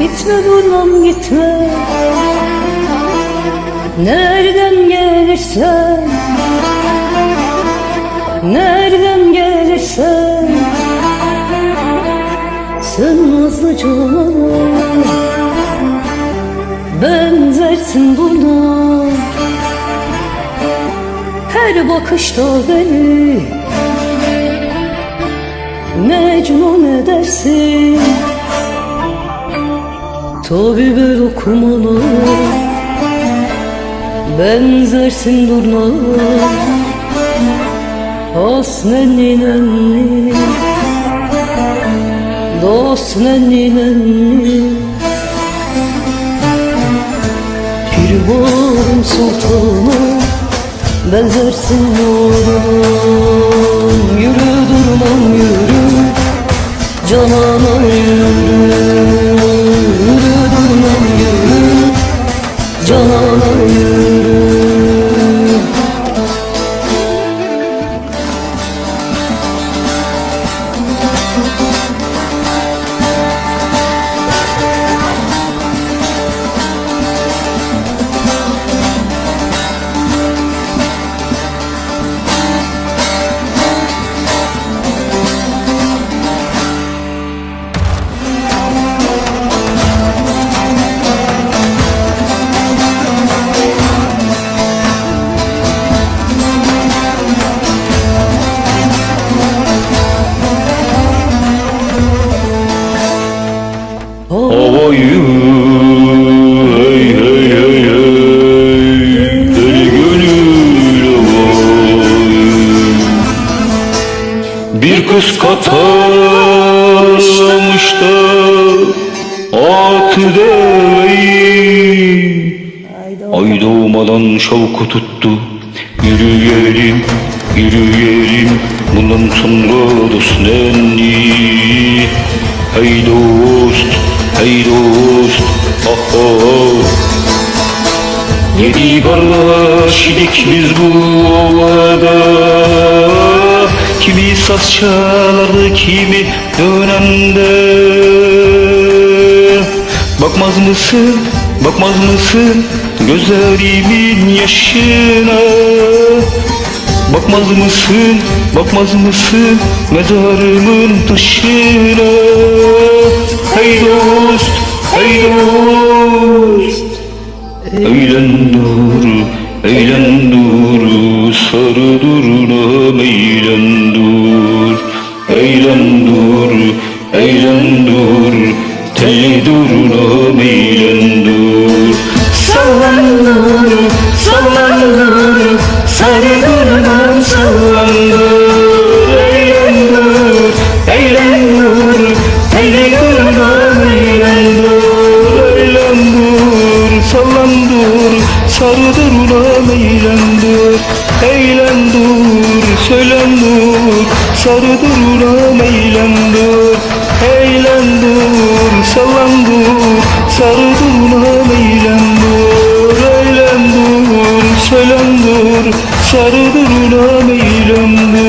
Gitme durmam gitme. Nereden gelirsen. Nereden gelirsen. Sen nazlı canana Benzersin buna. Her bakışta beni. Mecnun edersin Tabi bir okumana Benzersin durna. Has nenni nenni Dost nenni nenni Pirvarım sultana Benzersin oğlum Yürü durmam yürü. Canana Yürü Havayı hey hey hey hey. Deli gönül havayı Bir kız katarlamış da Atı deveyi Ay doğmadan şavku tuttu. Yürüyelim, yürüyelim Bundan sonra dost nenni Hey dost, hey dost Ah ah Yedi kardeş idik biz bu ovada. Kimi saz çalardı kimi dönemde. Bakmaz mısın, bakmaz mısın gözlerimin yaşına Bakmaz mısın, bakmaz mısın mezarımın taşına? Hey dost, hey dost. Eğlen dur, eğlen dur Sarı duruna eğlen dur. Eğlen dur, eğlen dur Telli duruna eğlen Sarı duruna eğlen dur Eğlen dur, söylen dur Sarı duruna eğlen dur Eğlen dur, sallan dur Sarı duruna eğlen dur Eğlen dur, söylen dur Sarı dur Eğlen dur,